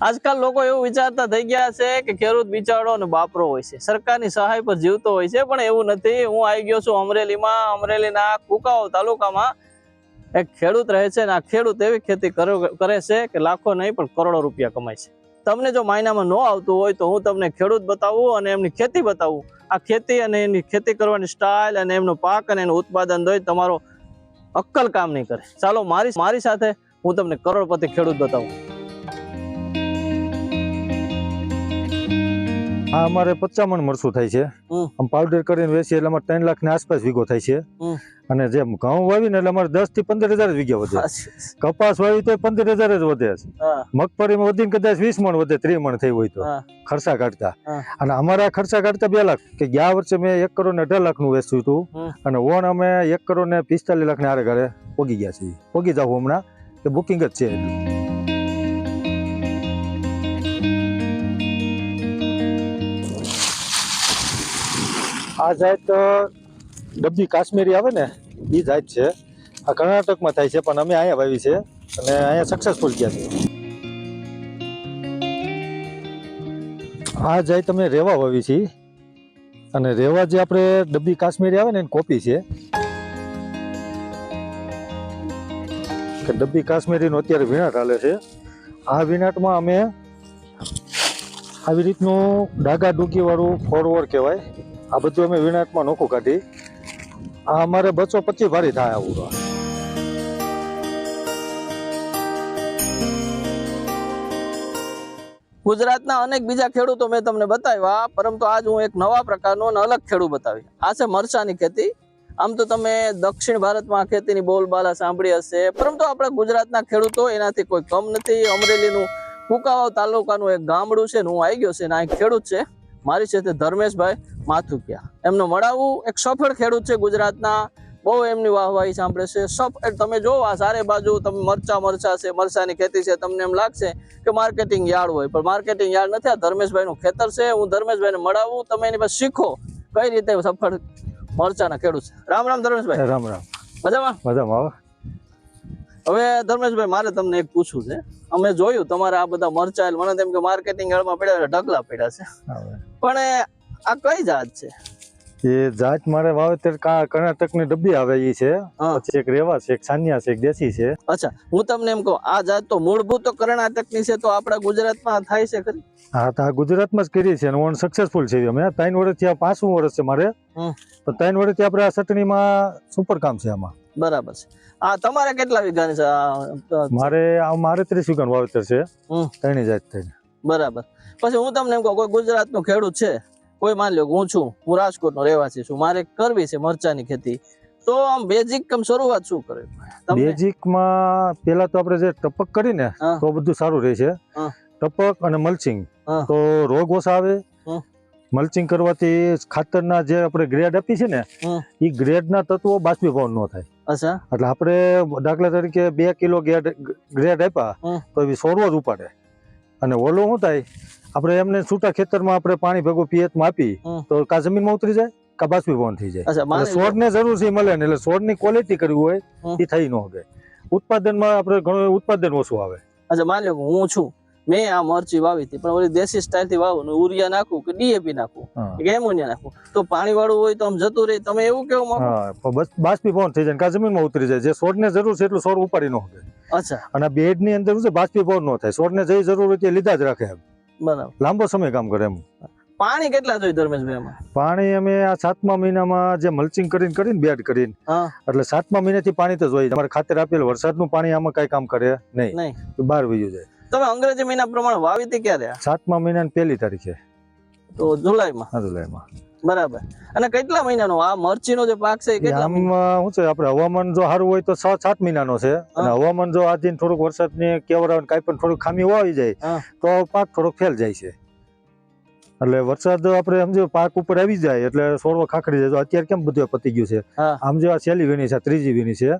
આજકાલ લોકો એવું વિચારતા થઈ ગયા છે કે ખેડૂત બિચારો અને બાપરો હોય છે. સરકારની સહાય પર જીવતો હોય છે, પણ એવું નથી. હું આવી ગયો છું અમરેલીમાં. અમરેલીના કુકાઓ તાલુકામાં એક ખેડૂત રહે છે અને આ ખેડૂત એવી ખેતી કરો- છે કે લાખો નહીં, પણ કરોડો રૂપિયા કમાય છે. તમને જો માયનામાં ન આવતું હોય તો હું તમને ખેડૂત બતાવું અને એમની ખેતી બતાવું. આ ખેતી અને એની ખેતી કરવાની સ્ટાઇલ અને એમનો પાક અને એનું ઉત્પાદન દઈ તમારો અક્કલ કામ નહીં કરે. ચાલો મારી મારી સાથે હું તમને કરોડપતિ ખેડૂત બતાવું. આ અમારે પચામણ મરસું થાય છે. આમ પાવડર કરીને વેચીએ એટલે અમારે ત્રણ લાખની આસપાસ વીઘો થાય છે. અને જેમ ઘઉં વાવી ને એટલે અમારે દસથી પંદર હજાર જ વીઘા વધે. કપાસ વાવી તો પંદર હજાર જ વધે. છે મગફળીમાં વધીને કદાચ વીસ મણ વધે ત્રીસ મણ થઈ હોય તો. ખર્ચા કાઢતા. અને અમારા ખર્ચા કાઢતા બે લાખ. કે ગયા વર્ષે મેં એક કરોડ ને અઢાર લાખનું વેચ્યું હતું. અને ઓણ અમે એક કરોડ ને પિસ્તાલીસ લાખ ને આરે ઘરે પોગી ગયા છીએ. પોગી જાવ હમણાં કે બુકિંગ જ છે. એટલું આ જાત ડબ્બી કાશ્મીરી આવે ને એ જાત છે. આ કર્ણાટકમાં થાય છે, પણ અમે અહીંયા વાવી છે અને અહીંયા સક્સેસફુલ ગયા છે. આ જાય તમે રેવા વાવી છે અને રેવા જે આપણે ડબ્બી કાશ્મીરી આવે ને, એની કોપી છે. ડબ્બી કાશ્મીરીનો અત્યારે વિનાટ હાલે છે. આ વિનાટમાં અમે આવી રીતનું ડાગા ડૂગીવાળું ફોરવર્ડ કહેવાય. આ બધું અમે વિનાયકમાં નોખું કાઢી. આ અમારે બસો પચીસ ભારી થાય આવું ગુજરાતના અનેક બીજા ખેડૂતો મેં તમને બતાવ્યા. પરંતુ આજ હું એક નવા પ્રકારનો અને અલગ ખેડૂત બતાવી. આ છે મરચાની ખેતી. આમ તો તમે દક્ષિણ ભારતમાં ખેતીની બોલબાલા સાંભળી હશે. પરંતુ આપણા ગુજરાતના ખેડૂતો એનાથી કોઈ કમ નથી. અમરેલીનું કુકાવાવ તાલુકાનું એક ગામડું છે હું આવી ગયો છે ને આ ખેડૂત છે. મારી સાથે ધર્મેશભાઈ માથુકિયા. એમનો મળાવું એક સફળ ખેડૂત છે ગુજરાતના. બહુ એમની વાહવાહી સાંભળે છે. સફ તમે જો આ સારે બાજુ તમે મરચા મરચા છે મરચાની ખેતી છે તમને એમ લાગશે કે માર્કેટિંગ યાર્ડ હોય. પણ માર્કેટિંગ યાર્ડ નથી આ ધર્મેશભાઈનું ખેતર છે. હું ધર્મેશભાઈને મળાવું તમે એની પાસે શીખો કઈ રીતે સફળ મરચાના ખેડૂત છે. રામ રામ ધર્મેશભાઈ. રામ રામ. મજામાં? મજામાં હવે ધર્મેશભાઈ મારે તમને એક પૂછવું છે. અમે જોયું તમારે આ બધા મરચાયેલ મને તેમ કે માર્કેટિંગ હળમાં પડ્યા ઢગલા પડ્યા છે. પણ આ કઈ જાત છે? એ જાત મારે વાવેતર કર્ણાટકની ડબ્બી આવે એ છે. એક રેવા છે એક સાનિયા છે એક દેશી છે. અચ્છા હું તમને એમ કહું આ જાત તો મૂળભૂત તો કર્ણાટકની છે તો આપણા ગુજરાતમાં થાય છે ખરી? હા તો આ ગુજરાતમાં જ કરી છે અને ઓન સક્સેસફુલ છે અમે. ત્રણ વર્ષથી આ પાંચમું વર્ષ છે મારે. ત્રણ વર્ષથી આપણે આ ચટણીમાં સુપર કામ છે આમાં. બરાબર છે. આ તમારે કેટલા વીઘાની છે? મારે આ મારે ત્રીસ વીઘાનું વાવેતર છે. ત્રણેય જાત થઈને. બરાબર. પછી હું તમને એમ કહું કોઈ ગુજરાતનો ખેડૂત છે કોઈ માની લો હું છું હું રાજકોટનો રહેવાસી છું મારે કરવી છે મરચાની ખેતી. તો આમ બેઝિક કમ શરૂઆત શું કરે? બેઝિકમાં પેલા તો આપણે જે ટપક કરીને. તો બધું સારું રહે છે. ટપક અને મલ્ચિંગ. તો રોગ ઓછા આવે. મલ્ચિંગ કરવાથી ખાતરના જે આપણે ગ્રેડ આપી છે ને એ ગ્રેડના તત્વો બાષ્પીભવન ન થાય. અચ્છા. એટલે આપણે દાખલા તરીકે બે કિલો ગ્રેડ ગ્રેડ આપ્યા તો એ સોરવો જ ઉપાડે. અને ઓલો શું થાય? આપણે એમને છૂટા ખેતરમાં આપણે પાણી ભેગું પિયતમાં આપી. તો કા જમીનમાં ઉતરી જાય કા બાષ્પીભવન થઈ જાય. લો- છોડને જરૂર છે મળે ને એટલે છોડની ક્વોલિટી કરવી હોય એ થઈ ન શકે. ઉત્પાદનમાં આપણે ઘણું ઉત્પાદન ઓછું આવે. અચ્છા માની લો હું છું મેં આ મરચી વાવી હતી પણ ઓલી દેશી સ્ટાઇલથી વાવું ને ઉરિયા નાખું કે ડીએપી નાખું કે એમોનિયા નાખું. તો પાણી વાળું હોય તો આમ જતું રહે તમે એવું કેવું માંગો? બસ બાષ્પીભવન થઈ જાય કા જમીનમાં ઉતરી જાય. જે છોડને જરૂર છે એટલું છોડ ઉપાડી ન શકે. અચ્છા. અને બેડની અંદર શું છે બાષ્પીભવન ન થાય. છોડને જે જરૂર હોય તે લીધા જ રાખે એમ. બરાબર. લાંબો સમય કામ કરે એમ. પાણી કેટલા જોઈએ ધર્મેશભાઈ એમાં પાણી અમે આ સાતમા મહિનામાં જે મલ્ચિંગ કરીને કરીને બેડ કરીને એટલે સાતમા મહિનાથી પાણી તો જોઈએ. તમારે ખાતર આપેલ વરસાદનું પાણી આમાં કઈ કામ કરે નહીં. નહીં. બહાર વયું જાય. તમે અંગ્રેજી મહિના પ્રમાણે વાવી હતી ક્યારે? સાતમા મહિનાની પહેલી તારીખે. તો જુલાઈમાં? જુલાઈમાં. બરાબર. અને કેટલા મહિનાનો? આ મરચીનો જે પાક છે કેટલા શું છે આપણે હવામાન જો સારું હોય તો છ સાત મહિનાનો છે. અને હવામાન જો આજે થોડુંક વરસાદની કેવર કાંઈ પણ થોડુંક ખામી વાવી જાય તો પાક થોડોક ફેલ જાય છે. એટલે વરસાદ આપણે સમજો પાક ઉપર આવી જાય એટલે છોડવો ખાખડી જાય. તો અત્યારે કેમ બધું પતી ગયું છે? આમ જો આ છેલ્લી વીણી છે ત્રીજી વીણી છે.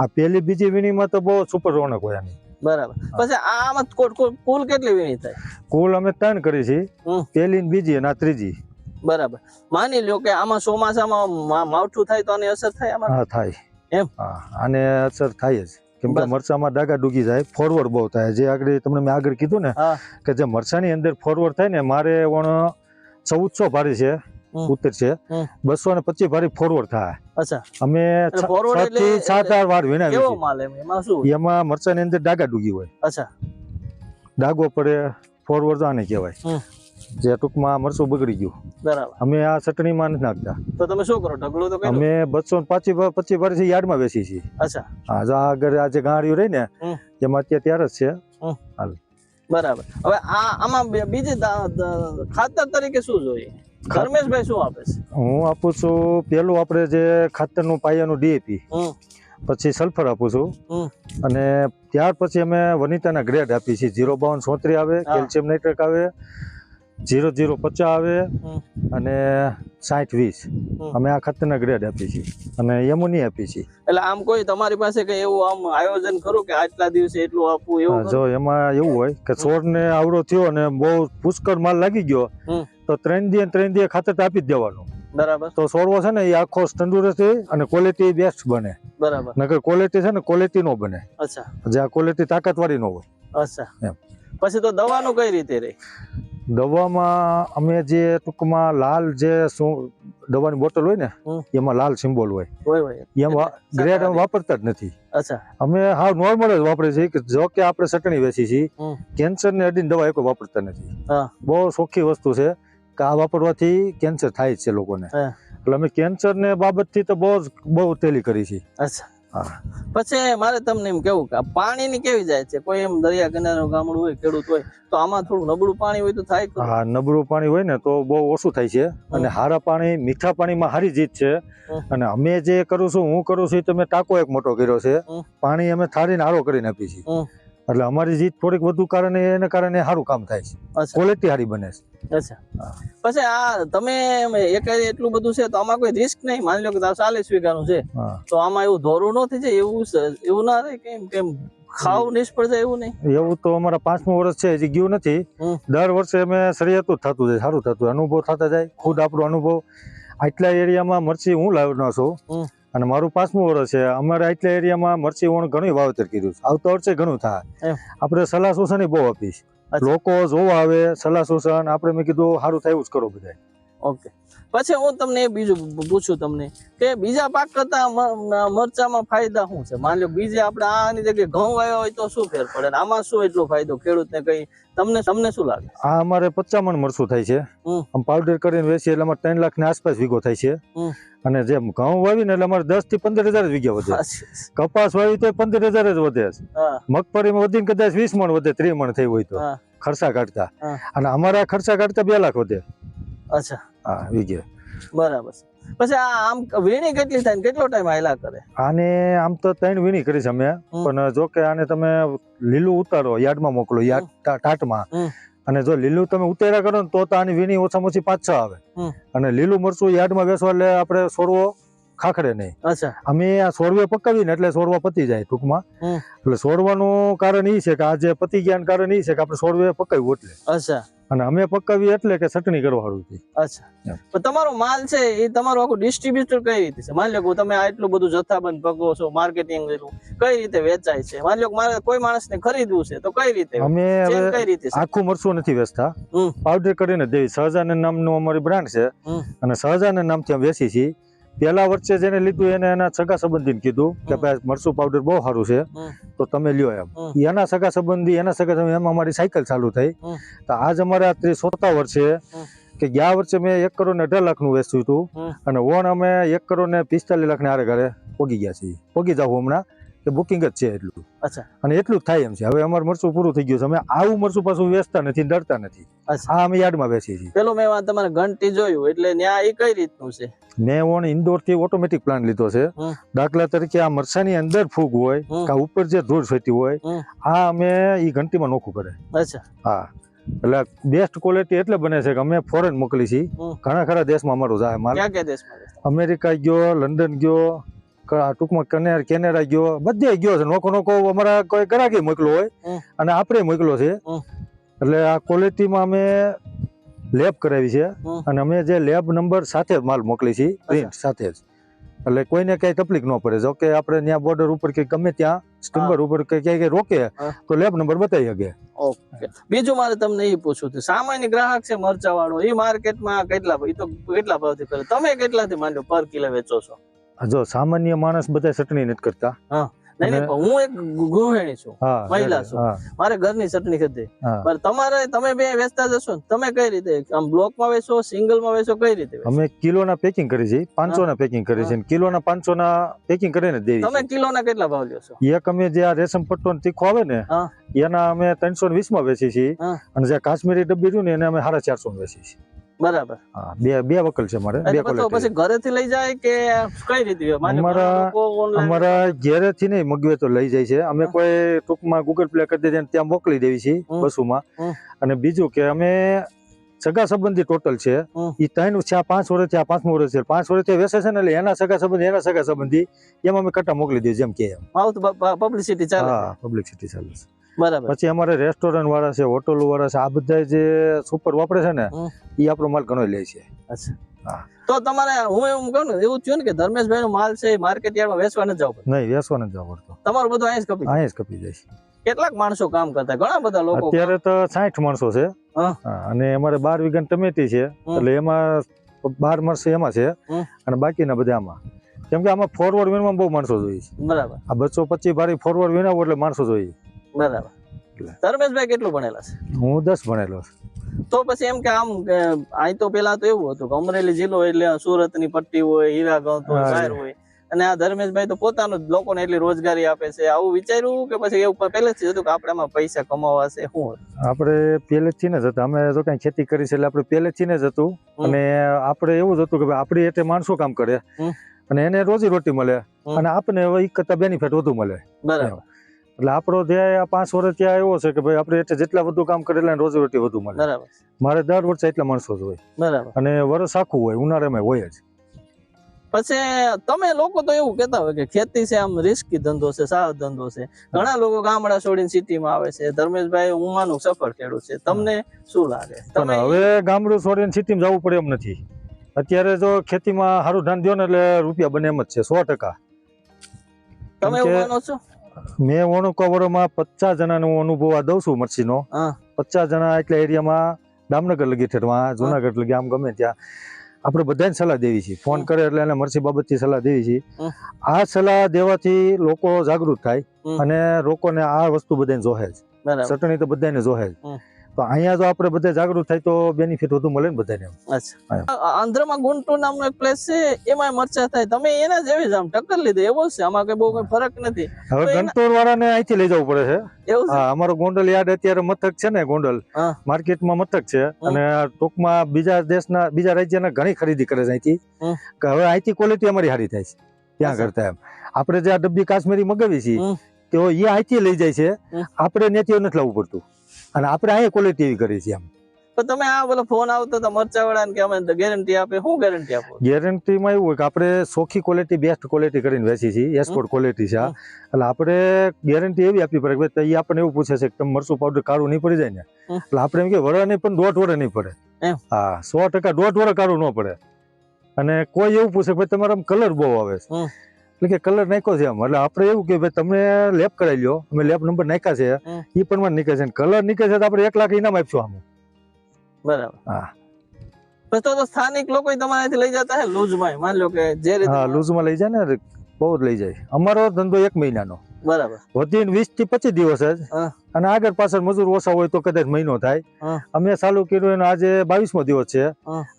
આ પહેલી બીજી વીણીમાં તો બહુ સુપર રોનક હોય આની. બરાબર. પછી આમાં કુલ- કોટ કુલ કેટલી વીણી થાય? કુલ અમે ત્રણ કરી છે. પેલી પહેલી ને બીજી અને આ ત્રીજી. બરાબર. માની લ્યો કે આમાં ચોમાસામાં માવઠું થાય તો આની અસર થાય આમાં? હા થાય. એમ? હા આને અસર થાય જ. કેમ કે મરચામાં ડાગા ડૂગી જાય ફોરવર્ડ બહુ થાય. જે આગળ તમને મેં આગળ કીધું ને કે જે મરચાની અંદર ફોરવર્ડ થાય ને મારે વણ ચૌદસો ભારી છે ઉત્તર છે. બસો ને પચીસ ભારી ફોરવર્ડ થાય. અચ્છા. અમે છ- થી સાત આઠ વાર વિનાવી કેવો માલ એમાં? શું એમાં મરચાની અંદર ડાગા ડૂગી હોય. અચ્છા. ડાગો પડે ફોરવર્ડ આને કહેવાય. જે ટૂંકમાં મરચું બગડી ગયું. બરાબર. અમે આ ચટણીમાં નથી નાખતા. તો તમે શું કરો? ઢગલો તો અમે બસો પચીસ પચીસ વર્ષથી યાર્ડમાં બેસી છીએ. અચ્છા. હા જો આગળ આ જે ગાંડિયું રહી ને એમાં અત્યારે ત્યારે જ છે. બરાબર. હવે આ આમાં બીજી ખાતર તરીકે શું જોઈએ? ધર્મેશભાઈ શું આપે છે? હું આપું છું પેલું આપણે જે ખાતરનું પાયાનું ડીએપી પછી સલ્ફર આપું છું. અને ત્યાર પછી અમે વનિતાના ગ્રેડ આપીએ છીએ. જીરો બાવન સોત્રી આવે કેલ્શિયમ નાઇટ્રેટ આવે જીરો જીરો પચાસ આવે અને સાઠ વીસ. અમે આ ખાતરના ગ્રેડ આપીએ છીએ. અને યમુની આપીએ છીએ. એટલે આમ કોઈ તમારી પાસે કઈ એવું આમ આયોજન કરો કે આટલા દિવસે એટલું આપવું એવું જો એમાં એવું હોય કે છોડને આવડો થયો અને બહુ પુષ્કળ માલ લાગી ગયો તો ત્રણ દિવસ ત્રણ દિવસ ખાતર આપી જ દેવાનું. બરાબર. તો છોડવો છે ને એ આખો તંદુરસ્ત અને ક્વોલિટી બેસ્ટ બને. બરાબર. નકર ક્વોલિટી છે ને ક્વોલિટી નો બને. અચ્છા. જે આ ક્વોલિટી તાકાતવાળી નો હોય. અચ્છા. એમ. પછી તો દવાનું કઈ રીતે રહે? દવામાં અમે જે ટૂંકમાં લાલ જે શું દવાની બોટલ હોય ને એમાં લાલ સિમ્બોલ હોય. એમાં ગ્રેડ અમે વાપરતા જ નથી. અચ્છા. અમે હા નોર્મલ જ વાપરીએ છીએ કે જો કે આપણે ચટણી વેચી છીએ. કેન્સર ને અડીને દવા એક વાપરતા નથી. હા. બહુ સોખી વસ્તુ છે કે આ વાપરવાથી કેન્સર થાય જ છે લોકોને. એટલે અમે કેન્સર ને બાબતથી તો બહુ બહુ તેલી કરી છે અચ્છા. પછી મારે તમને એમ કેવું કે પાણીની કેવી જાય છે? કોઈ એમ દરિયા કિનારો ગામડું હોય ખેડૂત હોય તો આમાં થોડું નબળું પાણી હોય તો થાય હા નબળું પાણી હોય ને તો બહુ ઓછું થાય છે. અને હારા પાણી મીઠા પાણીમાં હારી જીત છે. અને અમે જે કરું છું હું કરું છું તમે ટાંકો એક મોટો કર્યો છે. પાણી અમે થાળીને આરો કરીને આપીએ છીએ. એટલે અમારી જીત થોડીક વધુ કારણે એને કારણે સારું કામ થાય છે. ક્વોલિટી સારી બને છે. અચ્છા. પછી આ તમે એક એટલું બધું છે તો આમાં કોઈ રિસ્ક નહીં. માની લો કે ચાલીસ વીઘાનું છે તો આમાં એવું ધોરું ન થઈ જાય એવું એવું ના રહે કેમ કેમ ખાવ નિષ્ફળ જાય એવું નહીં? એવું તો અમારા પાંચમું વર્ષ છે હજી ગયું નથી. દર વર્ષે અમે સરિયાતું જ થતું જાય સારું થતું અનુભવ થતા જાય ખુદ આપણો અનુભવ. આટલા એરિયામાં મરચી હું લાવ્યો છું. અને મારું પાંચમું વર્ષ છે. અમારે આટલા એરિયામાં મરચી ઓણ ઘણું વાવેતર કર્યું છે. આવતા વર્ષે ઘણું થાય. આપણે સલાહ સૂચન બહુ આપીશ. લોકો જોવા આવે સલાહ સૂચન આપણે મેં કીધું સારું થાય એવું જ કરો બધા ઓકે. પછી હું તમને એ બીજું પૂછું તમને કે બીજા પાક કરતા મરચામાં ફાયદા શું છે? માની લો બીજે આપણે આની જગ્યાએ ઘઉં વાવ્યા હોય તો શું ફેર પડે? આમાં શું એટલો ફાયદો? ખેડૂતને કઈ તમને તમને શું લાગે? આ અમારે પચામણ મરચું થાય છે. આમ પાવડર કરીને વેચીએ એટલે અમારે ત્રણ લાખની આસપાસ વીઘો થાય છે. અને જેમ ઘઉં વાવીને એટલે અમારે દસથી પંદર હજાર જ વીઘા વધે. કપાસ વાવી તો પંદર હજાર જ વધે. મગફળીમાં વધીને કદાચ વીસ મણ વધે ત્રીસ મણ થઈ હોય તો. ખર્ચા કાઢતા. અને અમારા ખર્ચા કાઢતા બે લાખ વધે. અચ્છા. હા વિજય બરાબર. પછી આ આમ વીણી કેટલી થાય કેટલો ટાઈમ આયલા કરે? આને આમ તો ત્રણ વીણી કરી છે અમે. પણ જો કે આને તમે લીલું ઉતારો યાર્ડમાં મોકલો યાર્ડ ટાટમાં. અને જો લીલું તમે ઉતાર્યા કરો ને તો તો આની વીણી ઓછામાં ઓછી પાંચ છ આવે. અને લીલું મરચું યાર્ડમાં બેસવા એટલે આપણે સોરવો ખાખડે નહીં. અચ્છા. અમે આ સોરવે પકાવીને એટલે સોરવા પતી જાય ટૂંકમાં. એટલે સોરવાનું કારણ એ છે કે આ જે પતી ગયા કારણ એ છે કે આપણે સોરવે પકાવ્યું એટલે. અચ્છા. અને અમે પકાવીએ એટલે કે ચટણી કરવાનું છે. અચ્છા. તમારો માલ છે એ તમારું આખું ડિસ્ટ્રીબ્યુટર કઈ રીતે છે? માની લો કે તમે આટલું બધું જથ્થાબંધ પકો છો માર્કેટિંગ કઈ રીતે વેચાય છે? માની લો કે મારે કોઈ માણસને ખરીદવું છે તો કઈ રીતે? અમે કઈ રીતે આખું મરચું નથી વેચતા. પાવડર કરીને દેવી. સહજાનંદ નામનું અમારી બ્રાન્ડ છે. અને સહજાનંદ નામથી અમે વેચી છીએ. પેલા વર્ષે જેને લીધું એને એના સગા સંબંધીને કીધું કે ભાઈ મરચું પાવડર બહુ સારું છે તો તમે લ્યો એમ. એના સગા સંબંધી એના સગા સંબંધી એમાં અમારી સાયકલ ચાલુ થઈ. તો આજ અમારે આ ત્રીસ ચોથા વર્ષે કે ગયા વર્ષે મેં એક કરોડ ને અઢાર લાખનું વેચ્યું હતું. અને ઓણ અમે એક કરોડ ને પિસ્તાલીસ લાખ ને આરે ઘરે પોગી ગયા છીએ. પોગી જાવ હમણાં. કે બુકિંગ જ છે એટલું. અચ્છા. અને એટલું જ થાય એમ છે. હવે અમારું મરચું પૂરું થઈ ગયું છે. અમે આવું મરચું પાછું વેચતા નથી ડરતા નથી. આ અમે યાર્ડમાં બેસીએ છીએ. પેલું મેં તમારે ઘંટી જોયું એટલે ત્યાં એ કઈ રીતનું છે? મેં ઓન ઇન્ડોરથી ઓટોમેટિક પ્લાન્ટ લીધો છે. દાખલા તરીકે આ મરસાની અંદર ફૂગ હોય. કે ઉપર જે ધૂળ છટી હોય. આ અમે એ ઘંટીમાં નોખું કરે. અચ્છા. હા. એટલે બેસ્ટ ક્વોલિટી એટલે બને છે કે અમે ફોરેન મોકલી છીએ. ઘણા ખરા દેશમાં અમારું જાય માલ? અમેરિકા ગયો લંડન ગયો ટૂંકમાં કનેર કેનેડા ગયો. બધે ગયો છે. નોકો નોકો અમારા કોઈ ગ્રાહકે મોકલો હોય. અને આપણે મોકલો છે. એટલે આ ક્વોલિટીમાં અમે લેબ કરાવી છે. અને અમે જે લેબ નંબર સાથે માલ મોકલી છીએ પ્રિન્ટ સાથે જ. એટલે કોઈને કઈ તકલીફ ન પડે. જો કે આપણે ત્યાં બોર્ડર ઉપર કે ગમે ત્યાં સ્ટીમર ઉપર કે ક્યાંય ક્યાંય રોકે તો લેબ નંબર બતાવી શકે. ઓકે. બીજું મારે તમને એ પૂછવું છે. સામાન્ય ગ્રાહક છે મરચા વાળો એ માર્કેટમાં કેટલા એ તો કેટલા ભાવથી તમે કેટલાથી માંડ્યો પર કિલો વેચો છો? જો સામાન્ય માણસ બધા ચટણી નથી કરતા. નહીં, હું એક ગૃહિણી છું. મહિલા છો. મારે ઘરની ચટણી ખરીદી. પણ તમારે તમે બે વેચતા જશો તમે કઈ રીતે આમ બ્લોકમાં વેચો સિંગલમાં વેચો કઈ રીતે અમે કિલોના પેકિંગ કરી છે. પાંચસો ના પેકિંગ કરી છે. કિલોના પાંચસો ના પેકિંગ કરીને જ તમે કિલોના કેટલા ભાવ લ્યો છો? એક અમે જે આ રેશમ પટ્ટો તીખો આવે ને એના અમે ત્રણસો વીસમાં વેચી છીએ. અને જે કાશ્મીરી ડબ્બી રહ્યું ને એને અમે સાડા ચારસો માં વેચી છીએ. બરાબર. હા બે બે વકલ છે મારે બે કોલેજ પછી ઘરેથી લઈ જાય કે કઈ રીતે? અમારા- અમારા ઘેરેથી નહીં મગવે તો લઈ જાય છે. અમે કોઈ ટૂંકમાં ગૂગલ પ્લે કરી દઈએ ત્યાં મોકલી દેવી હમ. બસુમાં. અને બીજું કે અમે સગા સંબંધી ટોટલ છે. એ ત્રણ છે આ પાંચ વર્ષ છે આ પાંચમું વર્ષ છે. પાંચ વર્ષથી વેસે છે ને એટલે એના સગા સંબંધી એના સગા સંબંધી એમાં અમે કટા મોકલી દઈએ જેમ કે એમ. પબ્લિસિટી ચાલે છે. હા પબ્લિસિટી ચાલે છે. બરાબર. પછી અમારે રેસ્ટોરન્ટ વાળા છે હોટલ વાળા છે આ બધા જે સુપર વાપરે છે ને એ આપણો માલ ઘણો લે છે. તો તમારે હું એમ કહું ને એવું થયું ને કે ધર્મેશભાઈ નો માલ છે માર્કેટ યાર્ડમાં વેચવા નથી જવું. નહીં વેસવા નથી જવું પડતું. તમારું બધું અહીં જ કપી અહીં જ કપી જાય. કેટલાક માણસો કામ કરતા ઘણા બધા લોકો અત્યારે તો સાઠ માણસો છે. અને અમારે બાર વીઘા ટમેટી છે એટલે એમાં બાર માણસો એમાં છે અને બાકીના બધા આમાં. કેમ કે આમાં ફોરવર્ડ વિનમાં બહુ માણસો જોઈએ બરાબર. આ બસો પચીસ ભારી ફોરવર્ડ વિનાવો એટલે માણસો જોઈએ. બરાબર. ધર્મેશભાઈ કેટલું ભણેલા છે? હું દસ ભણેલો છું. તો પછી એમ કે આમ અહીં તો પેલા તો એવું હતું કે અમરેલી જિલ્લો એટલે સુરતની પટ્ટી હોય હીરાગંજ હોય હા, શહેર હોય. અને આ ધર્મેશભાઈ તો પોતાનું લોકોને એટલી રોજગારી આપે છે. આવું વિચાર્યું કે પછી એવું પહેલેથી હતું કે આપણે આમાં પૈસા કમાવા છે શું? આપણે પહેલેથી ને જ હતા. અમે જો કઈ ખેતી કરી છે એટલે આપણે પહેલેથી ને જ હતું. અને આપણે એવું જ હતું કે આપણી એટલે માણસો કામ કરે. અને એને રોજી રોટી મળે. અને આપણે એક કરતા બેનિફિટ વધુ મળે. બરાબર. એટલે આપણો ધ્યેય આ પાંચ વર્ષ ત્યાં એવો છે કે ભાઈ આપણે એટલે જેટલા વધુ કામ કરે એટલે રોજીરોટી વધુ મળે. બરાબર. મારે દર વર્ષે એટલા માણસો જ હોય. બરાબર. અને વર્ષ આખું હોય ઉનાળામાં હોય જ. પછી તમે લોકો તો એવું કહેતા હોય કે ખેતી છે આમ રિસ્કી ધંધો છે સારો ધંધો છે. ઘણા લોકો ગામડા છોડીને સિટીમાં આવે છે. ધર્મેશભાઈ હું માનું સફળ ખેડૂત છે. તમને શું લાગે? તમે હવે ગામડું છોડીને સિટીમાં જવું પડે એમ નથી. અત્યારે જો ખેતીમાં સારું ધ્યાન દો ને એટલે રૂપિયા બને એમ જ છે સો ટકા. તમે એવું માનો છો? મેં વણોકવરોમાં પચાસ જણાનો અનુભવ આ દઉં છું મરસીનો પચાસ જણા એટલા એરિયામાં દામનગર લગી ઠેરવા જુનાગઢ લગી આમ ગમે ત્યાં. આપણે બધાને સલાહ દેવી છે. ફોન કરે એટલે એને મરસી બાબતથી સલાહ દેવી છે. આ સલાહ દેવાથી લોકો જાગૃત થાય અને લોકોને આ વસ્તુ બધાને જોહે જ ચટણી તો બધાને જોહે જ. તો અહીંયા જો આપણે બધા જાગૃત થાય તો બેનિફિટ વધુ મળે ને બધાને અચ્છા. આંધ્રમાં ગુંટુર નામનો એક પ્લેસ છે એમાં મરચા થાય. તમે એના જેવી જ આમ ટક્કર લીધી. એવો છે. આમાં કઈ બહુ કઈ ફરક નથી. હવે ગંટોર વાળાને અહીંથી લઈ જવું પડે છે. હા અમારો ગોંડલ યાર્ડ અત્યારે મથક છે ને ગોંડલ. માર્કેટમાં મથક છે. અને ટૂંકમાં બીજા દેશના બીજા રાજ્યના ઘણી ખરીદી કરે છે અહીંથી. હવે અહીંથી ક્વોલિટી અમારી સારી થાય છે. ત્યાં કરતા એમ. આપણે જે આ ડબ્બી કાશ્મીરી મગાવી છીએ તો એ અહીંથી લઈ જાય છે. આપણે નેતીઓ નથી લાવવું પડતું. અને આપણે અહીંયા ક્વોલિટી એવી કરી છે એમ. તમે આ બોલો ફોન આવતો તો મરચા વાળા કે અમે ગેરંટી આપે શું ગેરંટી આપો? ગેરંટીમાં એવું હોય કે આપણે સોખી ક્વોલિટી બેસ્ટ ક્વોલિટી કરીને વેચી છીએ એસપોર્ટ ક્વોલિટી છે એટલે આપણે ગેરંટી એવી આપવી પડે કે ભાઈ એ આપણને એવું પૂછે છે કે તમે મરચું પાવડર કાળું નહીં પડી જાય ને. એટલે આપણે એમ કે વરા નહીં પણ દોઢ વરે નહીં પડે. હા સો ટકા દોઢ વરે કાળું ન પડે. અને કોઈ એવું પૂછે ભાઈ તમારા કલર બહુ આવે છે. એટલે કે કલર નાખ્યો છે એમ એટલે આપણે એવું કે ભાઈ તમે લેપ કરાવી લ્યો. અમે લેપ નંબર નાખ્યા છે. એ પણ નીકળે છે. કલર નીકળે છે તો આપણે એક લાખ ઇનામ આપશું આમ. બરાબર. હા. પછી તો તો સ્થાનિક લોકો તમારાથી લઈ જતા હે? લૂઝમાં માની લો કે જે રીતે હા લૂઝમાં લઈ જાય ને બહુ જ લઈ જાય. અમારો ધંધો એક મહિનાનો. બરાબર. વધીને વીસથી પચીસ દિવસ જ. અને આગળ પાછળ મજૂર ઓછા હોય તો કદાચ મહિનો થાય. અમે ચાલુ કર્યું એનો આજે બાવીસમો દિવસ છે.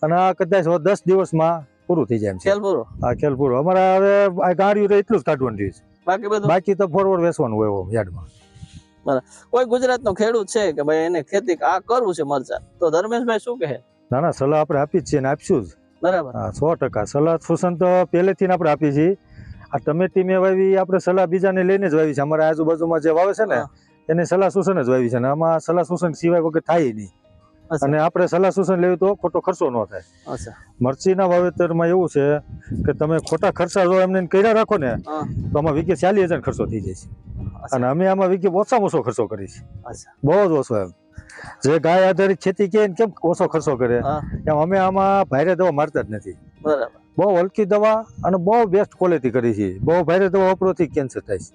અને આ કદાચ દસ દિવસમાં પૂરું થઈ જાય એમ છે. ખેલ પૂરો આ ખેલ પૂરો અમારા હવે આ ગાડીઓ તો એટલું જ કાઢવાનું રહ્યું છે. બાકી બધું? બાકી તો ફોરવર્ડ વેચવાનું હોય યાર્ડમાં. કોઈ ગુજરાતનો ખેડૂત છે કે ભાઈ એને ખેતી આ કરવું છે મરચા? તો ધર્મેશભાઈ શું કહે? ના ના સલાહ આપણે આપી જ છીએ ને આપશું જ. બરાબર. હા સો ટકા. સલાહ સુસન તો પહેલેથી આપણે આપીએ છીએ. આ ટમેટી મેં વાવી આપણે સલાહ બીજાને લઈને જ વાવી છે. અમારા આજુબાજુમાં જે વાવે છે ને એને સલાહ સૂચન જ વાવી છે. અને આમાં સલાહ સૂચન સિવાય વગર થાય નહીં. અને આપણે સલાહ સૂચન લેવું તો ખોટો ખર્ચો ન થાય. અચ્છા. મરચીના વાવેતરમાં એવું છે કે તમે ખોટા ખર્ચા જો એમને કર્યા રાખો ને તો આમાં વીકે ચાલીસ હજાર ખર્ચો થઈ જાય છે. અને અમે આમાં વીકે ઓછામાં ઓછો ખર્ચો છીએ. અચ્છા. બહુ જ ઓછો એમ. જે ગાય આધારિત ખેતી કે કેમ ઓછો ખર્ચો કરે? એમ અમે આમાં ભારે દવા મારતા જ નથી. બરાબર. બહુ હલકી દવા અને બહુ બેસ્ટ ક્વોલિટી કરી છે. બહુ ભારે દવા વાપરોથી કેન્સર થાય છે.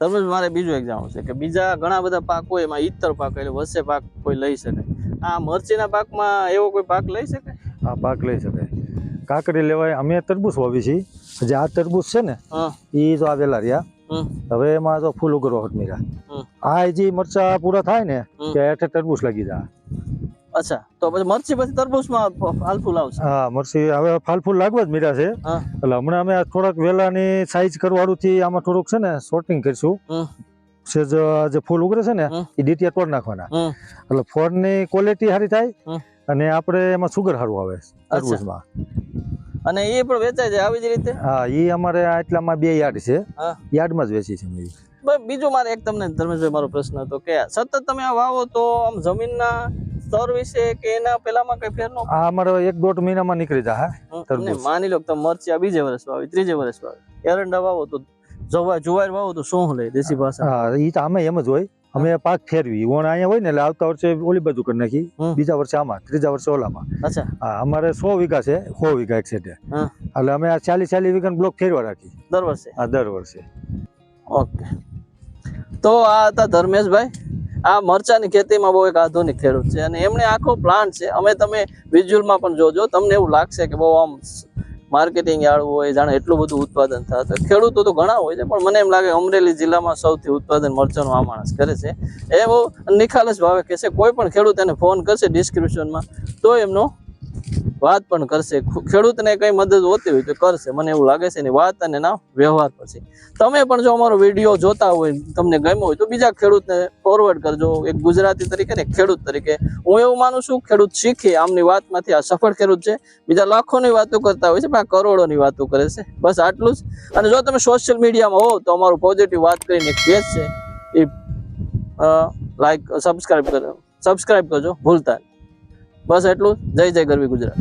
તરફ મારે બીજું એક જાણવું છે કે બીજા ઘણા બધા પાક હોય એમાં ઈતર પાક એટલે વસે પાક કોઈ લઈ શકે. આ મરચીના પાકમાં એવો કોઈ પાક લઈ શકે આ પાક લઈ શકે કાકડી લેવાય અમે તરબૂચ વાવી છીએ. જે આ તરબૂચ છે ને એ જો આવેલા રહ્યા. હવે એમાં તો ફૂલ ઉગરો હોત મીરા. આ જે મરચા પૂરા થાય ને કે હેઠે તરબૂચ લાગી જાય. અચ્છા. તો પછી મરચી પછી તરબૂચમાં હાલ ફૂલ આવશે? હા મરચી હવે ફાલફૂલ લાગવા જ મીરા છે. એટલે હમણાં અમે થોડાક વેલાની સાઈઝ કરવાળું થી આમાં થોડુંક છે ને શોર્ટિંગ કરીશું. છે જે ફૂલ ઉગરે છે ને. એ ડીટીયા તોડ નાખવાના. એટલે ફળની ક્વોલિટી સારી થાય અને આપણે એમાં સુગર સારું આવે તરબૂચમાં. અને એ પણ વેચાય છે આવી જ રીતે? હા એ અમારે એટલામાં બે યાર્ડ છે. યાર્ડમાં જ વેચી છે અમે. બીજું મારે એક તમને ધર્મેશભાઈ મારો પ્રશ્ન હતો કે સતત તમે આ વાવો તો આમ જમીનના સ્તર વિશે કે એના પેલામાં કઈ ફેર નો આ અમારે એક દોઢ મહિનામાં નીકળી જાય. માની લો કે તમે મરચી આ બીજે વર્ષ વાવી ત્રીજે વર્ષ વાવી એરંડા વાવો તો જવા જુવાર વાવો તો શું લે દેશી ભાષા? હા એ તો અમે એમ જ હોય. અમે પાક ફેરવી. ઓણ અહીંયા હોય ને એટલે આવતા વર્ષે ઓલી બાજુ કરી નાખી. બીજા વર્ષે આમાં ત્રીજા વર્ષે ઓલામાં. અચ્છા. હા અમારે સો વીઘા છે સો વીઘા એક સેટે. હા. એટલે અમે આ ચાલીસ ચાલીસ વીઘા બ્લોક ફેરવા રાખી. દર વર્ષે? આ દર વર્ષે. ઓકે. તો આ હતા ધર્મેશભાઈ. આ મરચાની ખેતીમાં બહુ એક આધુનિક ખેડૂત છે અને એમણે આખો પ્લાન્ટ છે. અમે તમે વિઝ્યુઅલમાં પણ જોજો. તમને એવું લાગશે કે બહુ આમ માર્કેટિંગ યાળવું હોય, જાણે એટલું બધું ઉત્પાદન થતું ખેડૂતો તો ઘણા હોય છે, પણ મને એમ લાગે અમરેલી જિલ્લામાં સૌથી ઉત્પાદન મરચાનું આ માણસ કરે છે. એ બહુ નિખાલસ ભાવે કહેશે કોઈ પણ ખેડૂત એને ફોન કરશે ડિસ્ક્રિપ્શનમાં તો એમનો વાત પણ કરશે. ખેડૂતને કઈ મદદ હોતી હોય તો કરશે. મને એવું લાગે છે એની વાત અને ના, વ્યવહાર પછી તમે પણ જો અમારો વીડિયો જોતા હોય, તમને ગમ્યો હોય તો બીજા ખેડૂતને ફોરવર્ડ કરજો. એક ગુજરાતી તરીકે ને ખેડૂત તરીકે. હું એવું માનું છું, ખેડૂત શીખે. આમની વાતમાંથી આ સફળ ખેડૂત છે. બીજા લાખોની વાતો કરતા હોય છે, પણ આ કરોડોની વાતો કરે છે. બસ આટલું જ. અને જો તમે સોશિયલ મીડિયામાં હો, તો અમારું પોઝિટિવ વાત કરીને એક છે. એ લાઈક સબસ્ક્રાઇબ કરો સબસ્ક્રાઈબ કરજો. ભૂલતા. બસ એટલું. જય જય ગરવી ગુજરાત.